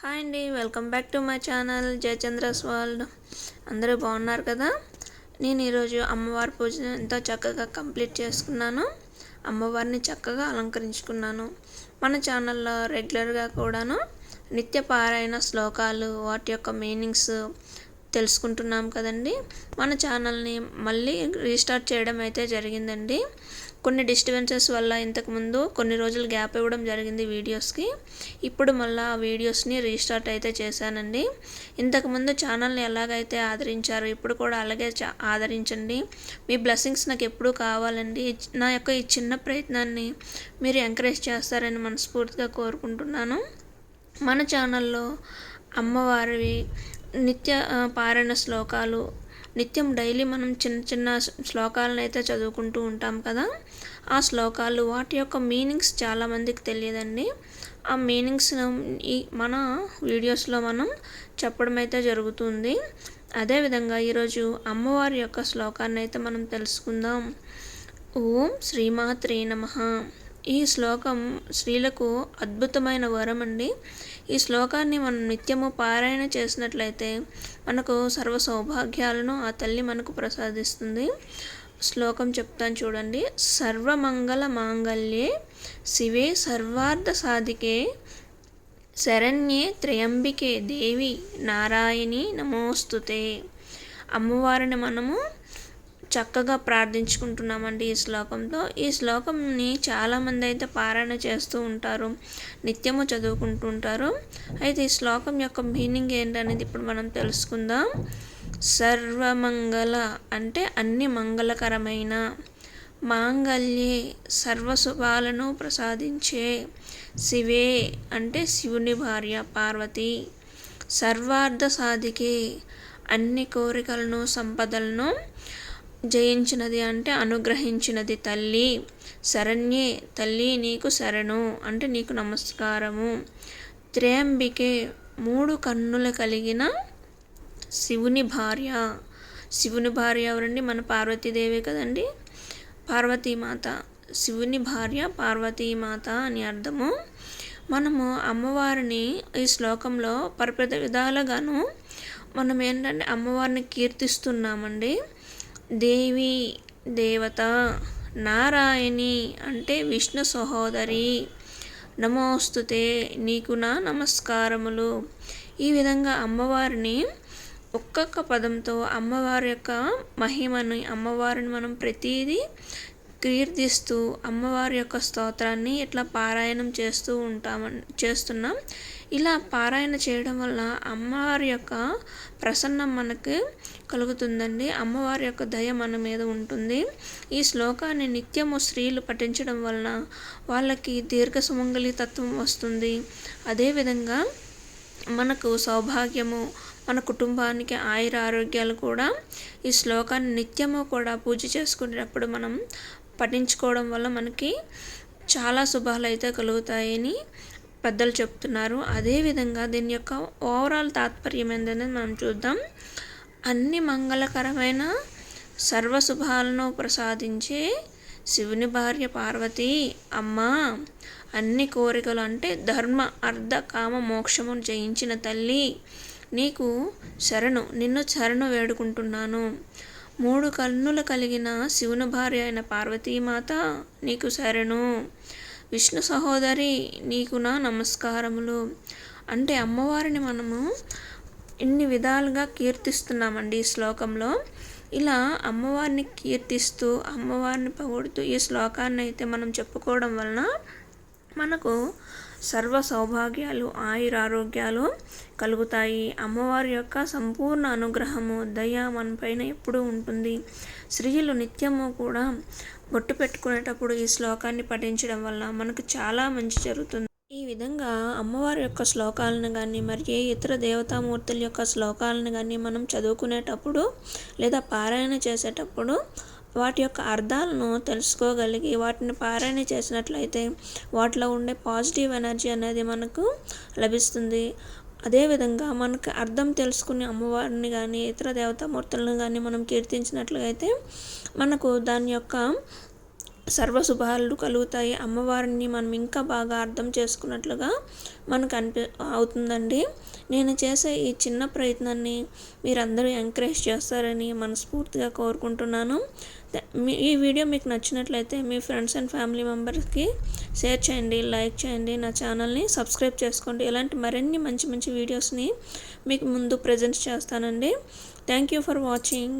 Hi అండి welcome back to my channel Jayachandra's world. అందరూ బాగున్నారు కదా? నేను ఈరోజు అమ్మవారి పూజ ఎంతో చక్కగా కంప్లీట్ చేసుకున్నాను. అమ్మవారిని చక్కగా అలంకరించుకున్నాను. మన ఛానల్లో రెగ్యులర్గా కూడాను నిత్య పారాయణ శ్లోకాలు వాటి యొక్క మీనింగ్స్ తెలుసుకుంటున్నాం కదండి. మన ఛానల్ని మళ్ళీ రీస్టార్ట్ చేయడం అయితే జరిగిందండి. కొన్ని డిస్టర్బెన్సెస్ వల్ల ఇంతకుముందు కొన్ని రోజులు గ్యాప్ ఇవ్వడం జరిగింది వీడియోస్కి ఇప్పుడు మళ్ళీ ఆ వీడియోస్ని రీస్టార్ట్ అయితే చేశానండి. ఇంతకుముందు ఛానల్ని ఎలాగైతే ఆదరించారో ఇప్పుడు కూడా అలాగే ఆదరించండి. మీ బ్లెస్సింగ్స్ నాకు ఎప్పుడూ కావాలండి. నా యొక్క ఈ చిన్న ప్రయత్నాన్ని మీరు ఎంకరేజ్ చేస్తారని మనస్ఫూర్తిగా కోరుకుంటున్నాను. మన ఛానల్లో అమ్మవారివి నిత్య పారాయణ శ్లోకాలు నిత్యం డైలీ మనం చిన్న చిన్న శ్లోకాలను అయితే చదువుకుంటూ ఉంటాం కదా. ఆ శ్లోకాలు వాటి యొక్క మీనింగ్స్ చాలామందికి తెలియదండి. ఆ మీనింగ్స్ ఈ మన వీడియోస్లో మనం చెప్పడం అయితే జరుగుతుంది. అదేవిధంగా ఈరోజు అమ్మవారి యొక్క శ్లోకాన్ని అయితే మనం తెలుసుకుందాం. ఓం శ్రీమాత్రే నమ. ఈ శ్లోకం స్త్రీలకు అద్భుతమైన వరం అండి ఈ శ్లోకాన్ని మనం నిత్యము పారాయణ చేసినట్లయితే మనకు సర్వ సౌభాగ్యాలను ఆ తల్లి మనకు ప్రసాదిస్తుంది. శ్లోకం చెప్తాను చూడండి. సర్వమంగళ మాంగళ్యే శివే సర్వార్థ సాధికే శరణ్యే త్రయంబికే దేవి నారాయణి నమోస్తుతే. అమ్మవారిని మనము చక్కగా ప్రార్థించుకుంటున్నామండి ఈ శ్లోకంతో ఈ శ్లోకంని చాలామంది అయితే పారాయణ చేస్తూ ఉంటారు నిత్యము చదువుకుంటూ ఉంటారు. అయితే ఈ శ్లోకం యొక్క మీనింగ్ ఏంటనేది ఇప్పుడు మనం తెలుసుకుందాం. సర్వమంగళ అంటే అన్ని మంగళకరమైన మాంగళ్యే సర్వశుభాలను ప్రసాదించే శివే అంటే శివుని భార్య పార్వతి. సర్వార్థ సాధికే అన్ని కోరికలను సంపదలను జయించినది అంటే అనుగ్రహించినది. తల్లి శరణ్యే తల్లి నీకు శరణు అంటే నీకు నమస్కారము. త్రయంబికే మూడు కన్నులు కలిగిన శివుని భార్య. శివుని భార్య ఎవరండి? మన పార్వతీదేవి కదండి. పార్వతీమాత. శివుని భార్య పార్వతీమాత అని అర్థము. మనము అమ్మవారిని ఈ శ్లోకంలో పరిపద విధాలుగాను మనం ఏంటంటే అమ్మవారిని కీర్తిస్తున్నామండి. దేవి దేవత నారాయణి అంటే విష్ణు సహోదరి. నమోస్తుతే నీకు నా నమస్కారములు. ఈ విధంగా అమ్మవారిని ఒక్కొక్క పదంతో అమ్మవారి యొక్క మహిమని అమ్మవారిని మనం ప్రతీది కీర్తిస్తూ అమ్మవారి యొక్క స్తోత్రాన్ని ఇట్లా పారాయణం చేస్తూ ఉంటాం చేస్తున్నాం. ఇలా పారాయణ చేయడం వల్ల అమ్మవారి యొక్క ప్రసన్నం మనకు కలుగుతుందండి. అమ్మవారి యొక్క దయ మన మీద ఉంటుంది. ఈ శ్లోకాన్ని నిత్యము స్త్రీలు పఠించడం వలన వాళ్ళకి దీర్ఘ సుమంగళి తత్వం వస్తుంది. అదేవిధంగా మనకు సౌభాగ్యము మన కుటుంబానికి ఆయుర ఆరోగ్యాలు కూడా ఈ శ్లోకాన్ని నిత్యము కూడా పూజ చేసుకునేటప్పుడు మనం పఠించుకోవడం వల్ల మనకి చాలా శుభాలు అయితే కలుగుతాయని పెద్దలు చెప్తున్నారు. అదేవిధంగా దీని యొక్క ఓవరాల్ తాత్పర్యం ఏంటనేది మనం చూద్దాం. అన్ని మంగళకరమైన సర్వశుభాలను ప్రసాదించే శివుని భార్య పార్వతి అమ్మ! అన్ని కోరికలు అంటే ధర్మ అర్ధ కామ మోక్షమును జయించిన తల్లి. నీకు శరణు నిన్ను శరణు వేడుకుంటున్నాను. మూడు కన్నులు కలిగిన శివుని భార్య అయిన పార్వతీమాత నీకు శరణు. విష్ణు సహోదరి నీకు నా నమస్కారములు. అంటే అమ్మవారిని మనము ఇన్ని విధాలుగా కీర్తిస్తున్నామండి ఈ శ్లోకంలో. ఇలా అమ్మవారిని కీర్తిస్తూ అమ్మవారిని పొగుడుతూ ఈ శ్లోకాన్ని అయితే మనం చెప్పుకోవడం వలన మనకు సర్వ సౌభాగ్యాలు ఆయురారోగ్యాలు కలుగుతాయి. అమ్మవారి యొక్క సంపూర్ణ అనుగ్రహము దయ మనపైన ఎప్పుడూ ఉంటుంది. స్త్రీలు నిత్యము కూడా బొట్టు పెట్టుకునేటప్పుడు ఈ శ్లోకాన్ని పఠించడం వల్ల మనకు చాలా మంచి జరుగుతుంది. ఈ విధంగా అమ్మవారి యొక్క శ్లోకాలను కానీ మరి ఏ ఇతర దేవతామూర్తుల యొక్క శ్లోకాలను కానీ మనం చదువుకునేటప్పుడు లేదా పారాయణ చేసేటప్పుడు వాటి యొక్క అర్థాలను తెలుసుకోగలిగి వాటిని పారాయణ చేసినట్లయితే వాటిలో ఉండే పాజిటివ్ ఎనర్జీ అనేది మనకు లభిస్తుంది. అదేవిధంగా మనకు అర్థం తెలుసుకుని అమ్మవారిని కానీ ఇతర దేవతామూర్తులను కానీ మనం కీర్తించినట్లయితే మనకు దాని యొక్క సర్వశుభాలు కలుగుతాయి. అమ్మవారిని మనం ఇంకా బాగా అర్థం చేసుకున్నట్లుగా మనకు అనిపి అవుతుందండి. నేను చేసే ఈ చిన్న ప్రయత్నాన్ని మీరందరూ ఎంకరేజ్ చేస్తారని మనస్ఫూర్తిగా కోరుకుంటున్నాను. ఈ వీడియో మీకు నచ్చినట్లయితే మీ ఫ్రెండ్స్ అండ్ ఫ్యామిలీ మెంబర్స్కి షేర్ చేయండి లైక్ చేయండి నా ఛానల్ని సబ్స్క్రైబ్ చేసుకోండి. ఇలాంటి మరిన్ని మంచి మంచి వీడియోస్ని మీకు ముందు ప్రజెంట్ చేస్తానండి. Thank you for watching.